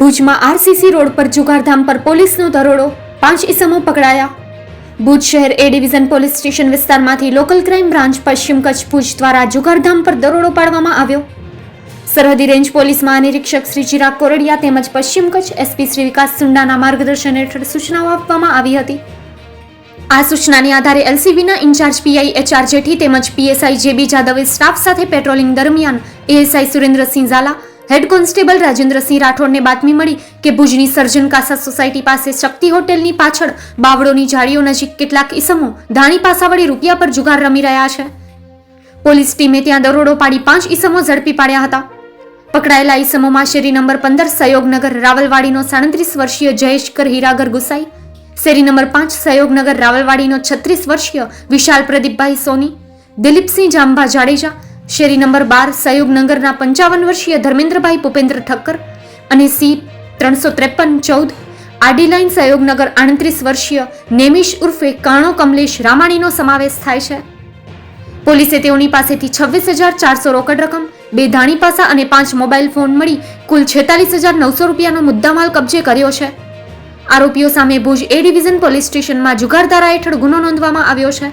ભુજમાં RCC road પર જુગારધામ પર પોલીસનો દરોડો. પાંચ ઇસમો પકડાયા. ભુજ શહેર એ ડિવિઝન પોલીસ સ્ટેશન વિસ્તારમાંથી લોકલ ક્રાઇમ બ્રાન્ચ પશ્ચિમ કચ્છ ભુજ દ્વારા જુગારધામ પર દરોડો પાડવામાં આવ્યો. સરહદી રેન્જ પોલીસ મહાનિરીક્ષક શ્રી ચિરાગ કોરડિયા તેમજ પશ્ચિમ કચ્છ એસપી શ્રી વિકાસ સુંડાના માર્ગદર્શન હેઠળ સૂચનાઓ આપવામાં આવી હતી. આ સૂચનાની આધારે એલસીબીના ઇન્ચાર્જ પીઆઈ એચઆર જેઠી તેમજ પીએસઆઈ જેબી જાદવે સ્ટાફ સાથે પેટ્રોલિંગ દરમિયાન ASI Surendrasinh Jhala head constable Rajendrasinh રાઠોડને બાતમી મળી કે ભુજની સર્જન કાસા સોસાયટી પાસે શક્તિ હોટેલની પાછળ બાવળોની જાળીઓ નજીક કેટલાક ઇસમો ધાણી પાસા વડે રૂપિયા પર જુગાર રમી રહ્યા છે. પોલીસ ટીમે ત્યાં દરોડો પાડી પાંચ ઇસમો ઝડપી પાડ્યા હતા. પકડાયેલા ઇસમોમાં શેરી નંબર પંદર સહયોગનગર રાવલવાડીનો સાડત્રીસ વર્ષીય જયેશકર હીરાગર ગુસાઈ, શેરી નંબર પાંચ સહયોગનગર રાવલવાડીનો છત્રીસ વર્ષીય વિશાલ પ્રદીપભાઈ સોની, દિલીપસિંહ જાંબા જાડેજા શેરી નંબર બાર સહયોગનગરના પંચાવન વર્ષીય ધર્મેન્દ્રભાઈ ભૂપેન્દ્ર ઠક્કર અને સી ત્રણસો ત્રેપન ચૌદ, આડી લાઇન સહયોગનગર આડત્રીસ વર્ષીય નેમિશ ઉર્ફે કાણો કમલેશ રામાણીનો સમાવેશ થાય છે. પોલીસે તેઓની પાસેથી છવ્વીસ હજાર ચારસો રોકડ રકમ, બે ધાણી પાસા અને પાંચ મોબાઈલ ફોન મળી કુલ છેતાલીસ હજાર નવસો રૂપિયાનો મુદ્દામાલ કબજે કર્યો છે. આરોપીઓ સામે ભુજ એ ડિવિઝન પોલીસ સ્ટેશનમાં જુગાર ધારા હેઠળ ગુનો નોંધવામાં આવ્યો છે.